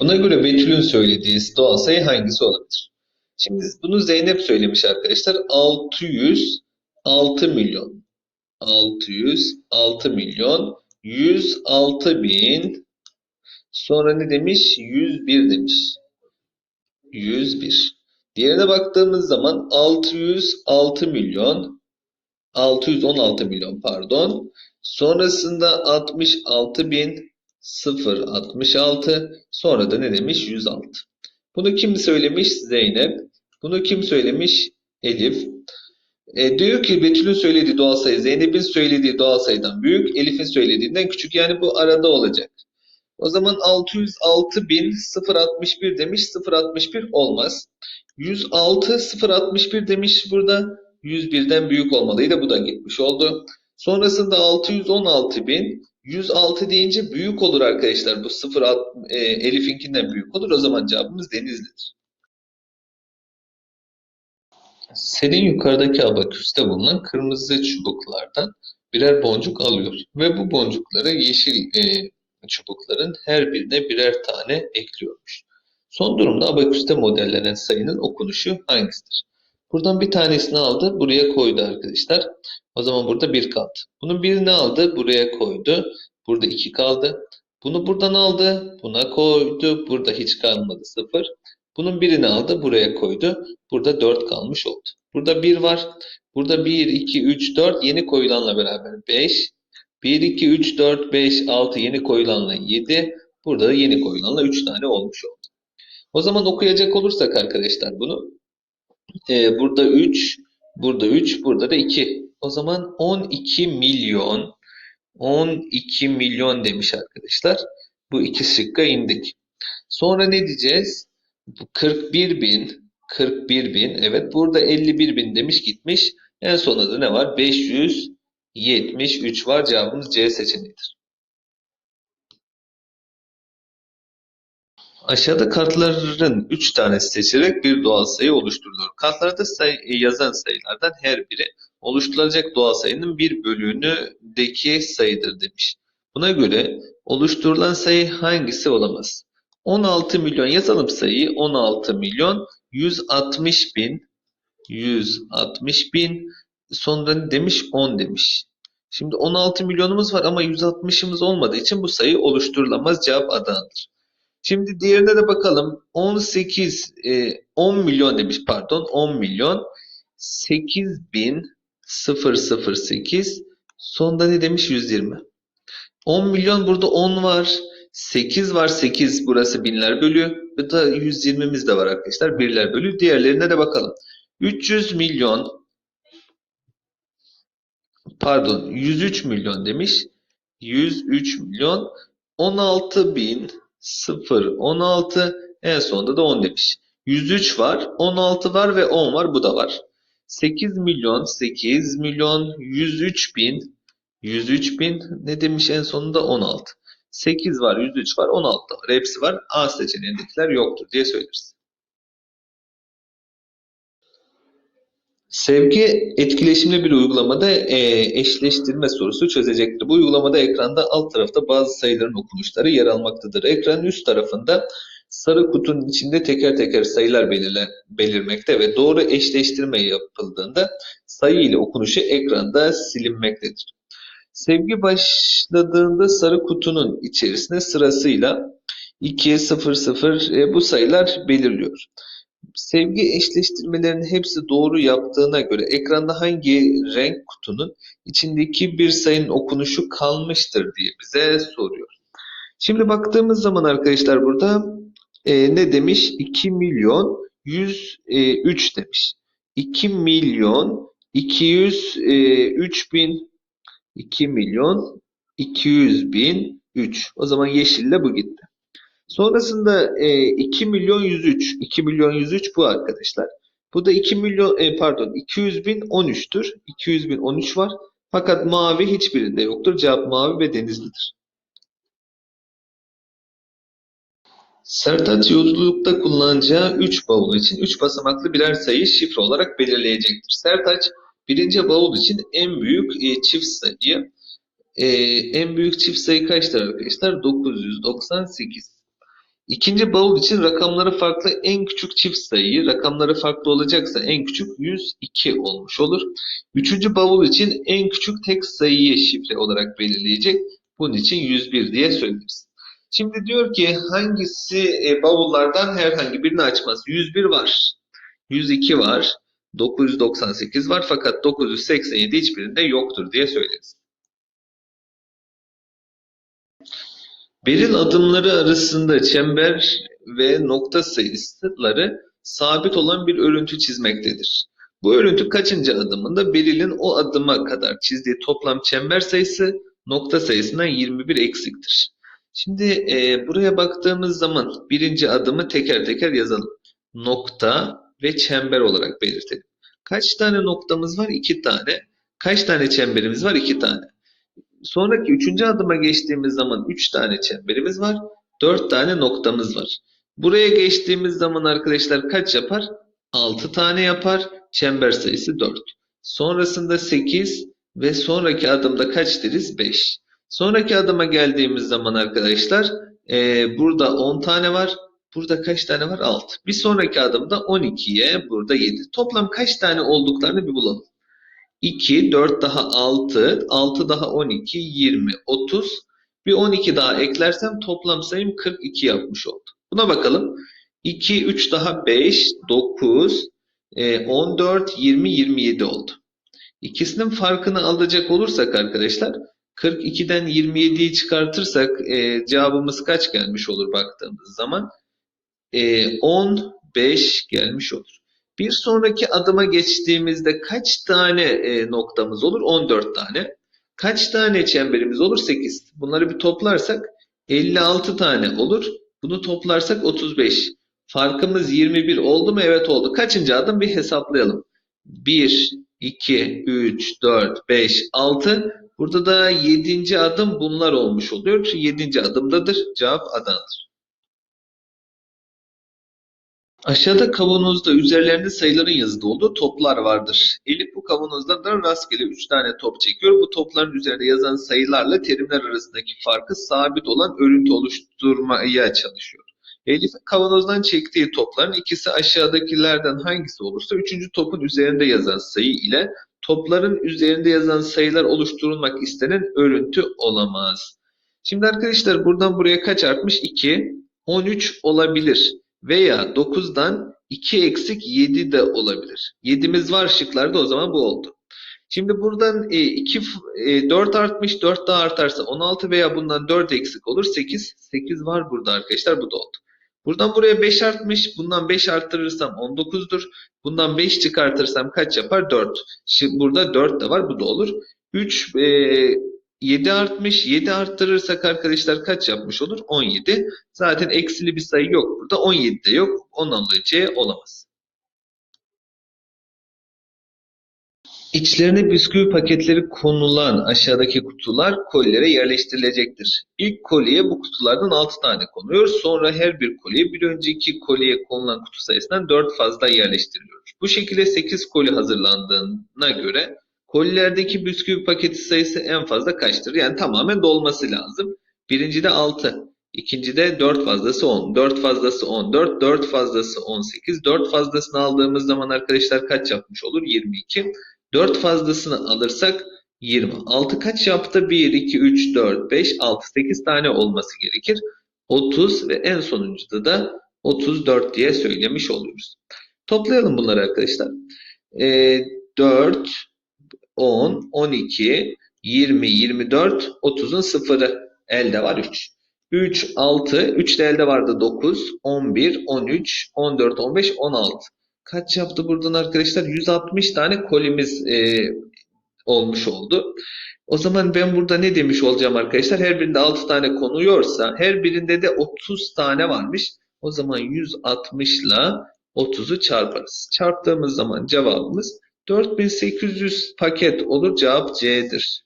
Buna göre Betül'ün söylediği doğal sayı hangisi olabilir? Şimdi bunu Zeynep söylemiş arkadaşlar. 600 6 milyon. 600 6 milyon 106 bin sonra ne demiş? 101 demiş. 101. Diğerine baktığımız zaman 606 milyon 616 milyon pardon. Sonrasında 66 bin 066 sonra da ne demiş? 106. Bunu kim söylemiş? Zeynep. Bunu kim söylemiş? Elif. E, diyor ki Betül'ün söylediği doğal sayı Zeynep'in söylediği doğal sayıdan büyük, Elif'in söylediğinden küçük. Yani bu arada olacak. O zaman 606.061 demiş. 061 olmaz. 106 061 demiş burada. 101'den büyük olmalıydı. Bu da gitmiş oldu. Sonrasında 616.000 106 deyince büyük olur arkadaşlar. Bu 0 e, Elif'inkinden büyük olur. O zaman cevabımız Denizli'dir. Selin yukarıdaki abaküste bulunan kırmızı çubuklardan birer boncuk alıyor ve bu boncuklara yeşil e, çubukların her birine birer tane ekliyormuş. Son durumda abaküste modellenen sayının okunuşu hangisidir? Buradan bir tanesini aldı, buraya koydu arkadaşlar. O zaman burada bir kaldı. Bunun birini aldı, buraya koydu. Burada iki kaldı. Bunu buradan aldı, buna koydu. Burada hiç kalmadı, sıfır. Bunun birini aldı, buraya koydu. Burada 4 kalmış oldu. Burada 1 var. Burada 1, 2, 3, 4 yeni koyulanla beraber 5. 1, 2, 3, 4, 5, 6 yeni koyulanla 7. Burada da yeni koyulanla 3 tane olmuş oldu. O zaman okuyacak olursak arkadaşlar bunu. Ee, burada 3, burada 3, burada da 2. O zaman 12 milyon 12 milyon demiş arkadaşlar. Bu iki şıkka indik. Sonra ne diyeceğiz? 41 bin, 41 bin. Evet burada 51 bin demiş gitmiş. En sonunda da ne var? 573 var. Cevabımız C seçeneğidir. Aşağıda kartların 3 tanesi seçerek bir doğal sayı oluşturulur. Kartlarda sayı, yazan sayılardan her biri oluşturulacak doğal sayının bir bölüğünündeki sayıdır demiş. Buna göre oluşturulan sayı hangisi olamaz? 16 milyon yazalım sayıyı. 16 milyon 160 bin 160 bin sonra demiş? 10 demiş. Şimdi 16 milyonumuz var ama 160'ımız olmadığı için bu sayı oluşturulamaz. Cevap Adana'dır. Şimdi diğerine de bakalım. 18 e, 10 milyon demiş pardon. 10 milyon 8 bin 008 sonda ne demiş? 120. 10 milyon burada 10 var. 8 var 8 burası binler bölü. Bu da 120'miz de var arkadaşlar birler bölü. Diğerlerine de bakalım. 300 milyon pardon 103 milyon demiş. 103 milyon 16 bin 0 16 en sonunda da 10 demiş. 103 var 16 var ve 10 var bu da var. 8 milyon 8 milyon 103 bin 103 bin ne demiş en sonunda 16. 8 var, 103 var, 16 da var. Hepsi var. A seçeneğindekiler yoktur diye söyleriz. Sevgi etkileşimli bir uygulamada e, eşleştirme sorusu çözecektir. Bu uygulamada ekranda alt tarafta bazı sayıların okunuşları yer almaktadır. Ekranın üst tarafında sarı kutunun içinde teker teker sayılar belirlen, belirmekte ve doğru eşleştirme yapıldığında sayı ile okunuşu ekranda silinmektedir. Sevgi başladığında sarı kutunun içerisine sırasıyla 2, 0, 0 e, bu sayılar belirliyor. Sevgi eşleştirmelerinin hepsi doğru yaptığına göre ekranda hangi renk kutunun içindeki bir sayının okunuşu kalmıştır diye bize soruyor. Şimdi baktığımız zaman arkadaşlar burada e, ne demiş? 2 milyon 103 demiş. 2 milyon 203 bin 2 milyon 200 bin 3. O zaman yeşille bu gitti. Sonrasında e, 2 milyon 103. 2 milyon 103 bu arkadaşlar. Bu da 2 milyon e, pardon 200 bin 13'tür. 200 bin 13 var. Fakat mavi hiçbirinde yoktur. Cevap mavi ve denizlidir. Sertaç yolculukta kullanacağı 3 bavul için 3 basamaklı birer sayı şifre olarak belirleyecektir. Sertaç birinci bavul için en büyük e, çift sayıyı e, en büyük çift sayı kaçtır arkadaşlar? 998. İkinci bavul için rakamları farklı en küçük çift sayıyı, rakamları farklı olacaksa en küçük 102 olmuş olur. Üçüncü bavul için en küçük tek sayıyı şifre olarak belirleyecek. Bunun için 101 diye söyleriz. Şimdi diyor ki hangisi e, bavullardan herhangi birini açmaz? 101 var, 102 var, 998 var fakat 987 hiçbirinde yoktur diye söyleriz. Beril adımları arasında çember ve nokta sayıları sabit olan bir örüntü çizmektedir. Bu örüntü kaçıncı adımında Beril'in o adıma kadar çizdiği toplam çember sayısı nokta sayısından 21 eksiktir. Şimdi e, buraya baktığımız zaman birinci adımı teker teker yazalım. Nokta ve çember olarak belirtelim. Kaç tane noktamız var? İki tane. Kaç tane çemberimiz var? İki tane. Sonraki üçüncü adıma geçtiğimiz zaman 3 tane çemberimiz var. 4 tane noktamız var. Buraya geçtiğimiz zaman arkadaşlar kaç yapar? 6 tane yapar. Çember sayısı 4. Sonrasında 8 ve sonraki adımda kaç deriz? 5. Sonraki adıma geldiğimiz zaman arkadaşlar e, burada 10 tane var. Burada kaç tane var? 6. Bir sonraki adımda 12'ye burada 7. Toplam kaç tane olduklarını bir bulalım. 2, 4 daha 6, 6 daha 12, 20, 30. Bir 12 daha eklersem toplam sayım 42 yapmış oldu. Buna bakalım. 2, 3 daha 5, 9, e, 14, 20, 27 oldu. İkisinin farkını alacak olursak arkadaşlar 42'den 27'yi çıkartırsak e, cevabımız kaç gelmiş olur baktığımız zaman? E, 15 gelmiş olur. Bir sonraki adıma geçtiğimizde kaç tane e, noktamız olur? 14 tane. Kaç tane çemberimiz olur? 8. Bunları bir toplarsak 56 tane olur. Bunu toplarsak 35. Farkımız 21 oldu mu? Evet oldu. Kaçıncı adım? Bir hesaplayalım. 1, 2, 3, 4, 5, 6. Burada da 7. adım bunlar olmuş oluyor. 7. adımdadır. Cevap Adana'dır. Aşağıda kavanozda üzerlerinde sayıların yazılı olduğu toplar vardır. Elif bu kavanozdan da rastgele 3 tane top çekiyor. Bu topların üzerinde yazan sayılarla terimler arasındaki farkı sabit olan örüntü oluşturmaya çalışıyor. Elif'in kavanozdan çektiği topların ikisi aşağıdakilerden hangisi olursa üçüncü topun üzerinde yazan sayı ile topların üzerinde yazan sayılar oluşturulmak istenen örüntü olamaz. Şimdi arkadaşlar buradan buraya kaç artmış? 2, 13 olabilir. Veya 9'dan 2 eksik 7 de olabilir. 7'miz var şıklarda o zaman bu oldu. Şimdi buradan 2, 4 artmış 4 daha artarsa 16 veya bundan 4 eksik olur 8. 8 var burada arkadaşlar bu da oldu. Buradan buraya 5 artmış. Bundan 5 arttırırsam 19'dur. Bundan 5 çıkartırsam kaç yapar? 4. Şimdi burada 4 de var. Bu da olur. 3 7 artmış. 7 arttırırsak arkadaşlar kaç yapmış olur? 17. Zaten eksili bir sayı yok burada. 17 de yok. Ondan dolayı C olamaz. İçlerine bisküvi paketleri konulan aşağıdaki kutular kolilere yerleştirilecektir. İlk koliye bu kutulardan 6 tane konuyor. Sonra her bir koliye bir önceki koliye konulan kutu sayısından 4 fazla yerleştiriliyor. Bu şekilde 8 koli hazırlandığına göre kolilerdeki bisküvi paketi sayısı en fazla kaçtır? Yani tamamen dolması lazım. Birincide 6. İkincide 4 fazlası 10. 4 fazlası 14. 4 fazlası 18. 4 fazlasını aldığımız zaman arkadaşlar kaç yapmış olur? 22. 4 fazlasını alırsak 20. 6 kaç yaptı? 1, 2, 3, 4, 5, 6, 8 tane olması gerekir. 30 ve en sonuncuda da 34 diye söylemiş oluyoruz. Toplayalım bunları arkadaşlar. E, 4, 10, 12, 20, 24, 30'un sıfırı elde var 3. 3, 6, 3 de elde vardı 9, 11, 13, 14, 15, 16. Kaç yaptı buradan arkadaşlar? 160 tane kolimiz e, olmuş oldu. O zaman ben burada ne demiş olacağım arkadaşlar? Her birinde 6 tane konuyorsa her birinde de 30 tane varmış. O zaman 160 ile 30'u çarparız. Çarptığımız zaman cevabımız 4800 paket olur. Cevap C'dir.